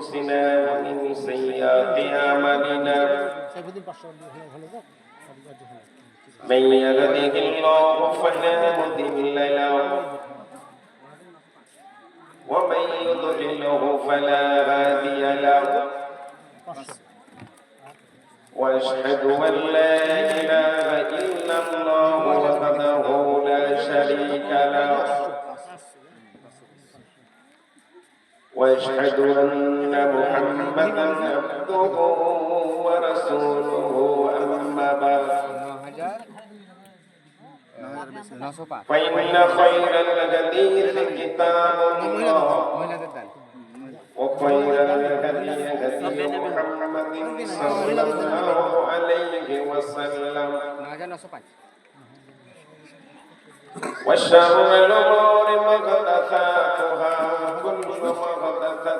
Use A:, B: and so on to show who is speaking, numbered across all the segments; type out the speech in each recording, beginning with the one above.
A: ومن سيئات أعمالنا من يهده الله فلا مضل له. ومن يضلله فلا هادي له. وأشهد أن لا إله إلا الله وحده لا شريك له. واشهد أن محمدا عبده ورسوله أما بعد. فإن خير الحديث كتاب الله وخير الهدي هدي محمد صلى الله عليه وسلم. وشر الأمور محدثاتها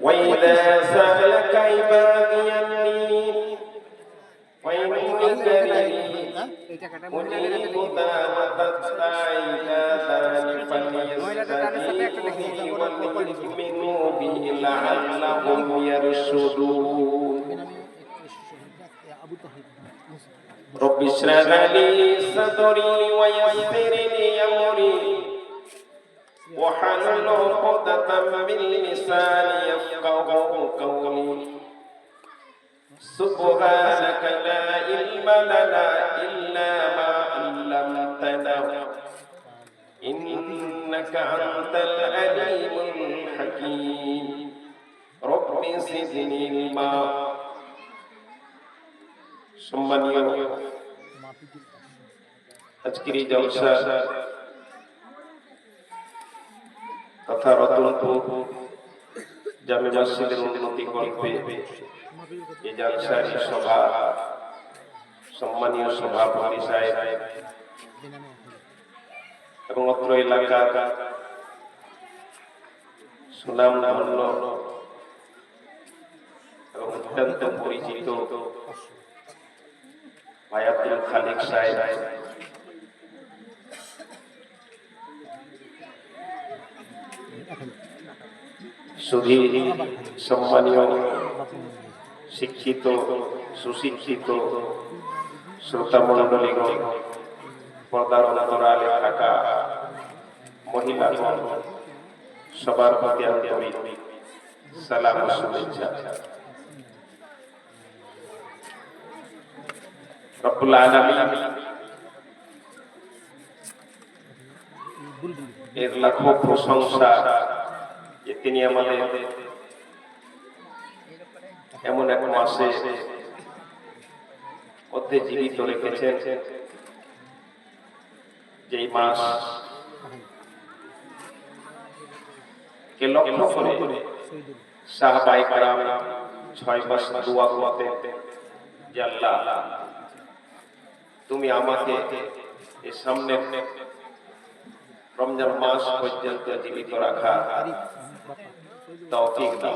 A: وإذا سألك عبادي عني فإني قريب أجيب دعوة الداعي إذا دعاني فليستجيبوا وليؤمنوا به لعلهم يرشدون رب اشرح لي صدري ويسر لي أمري وحلل عقدة من لساني يفقه قولي سبحانك لا علم لنا إلا ما علمتنا إنك أنت العليم الحكيم رب زدني علما সম্মানীয় আজকের এই জলসা রতনপুর জামে মসজিদের উন্নতি কল্পে এই জলসার সভা, সম্মানীয় সভাপতি সাহেব এবং অত্র এলাকা সুনাম ধন্য এবং অত্যন্ত পরিচিত ভাই আব্দুল খালিক সাহেব। সুধী, সম্মানীয়, শিক্ষিত, সুশিক্ষিত শ্রোতা মন্ডলীগণ পর্দার অন্তরালে থাকা মহিলাগণ, সবার প্রতি আন্তরিক সালাম শুভেচ্ছা। রব্বুল আলামিন এর লাখো প্রশংসা তিনি আমাদের এমন এক মাসে মধ্যে জীবিত রেখেছেন। যেই মাস লক্ষ্য করে কারাম ছয় মাস দোয়া করতেন, যে আল্লাহ, তুমি আমাকে এই সামনে রমজান মাস পর্যন্ত জীবিত রাখা। তৌফিক দাও।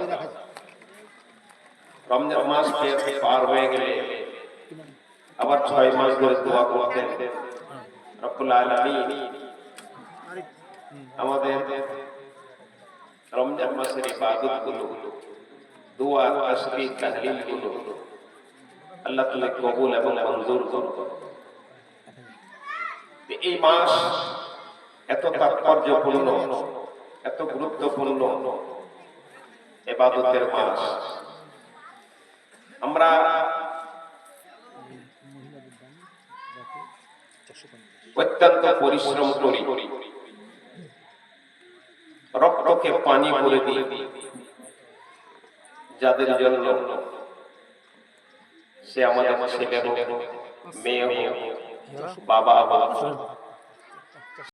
A: রমজান মাস পার হয়ে গেলে আবার ছয় মাস ধরে দোয়া রব্বুল আলামিন আমাদের রমজান মাসের ইবাদতগুলো দোয়া, তাসবিহ তাহলিলগুলো আল্লাহ তাআলা কবুল এবং মঞ্জুর করুন। এই মাস এত তাৎপর্যপূর্ণ, এত গুরুত্বপূর্ণ। এবাদতের মাস আমরা অত্যন্ত পরিশ্রম করি। রক্তকে পানি করে দিই। যাদের জন্য সে আমাদের ছেলে হোক মেয়ে হোক বাবা হোক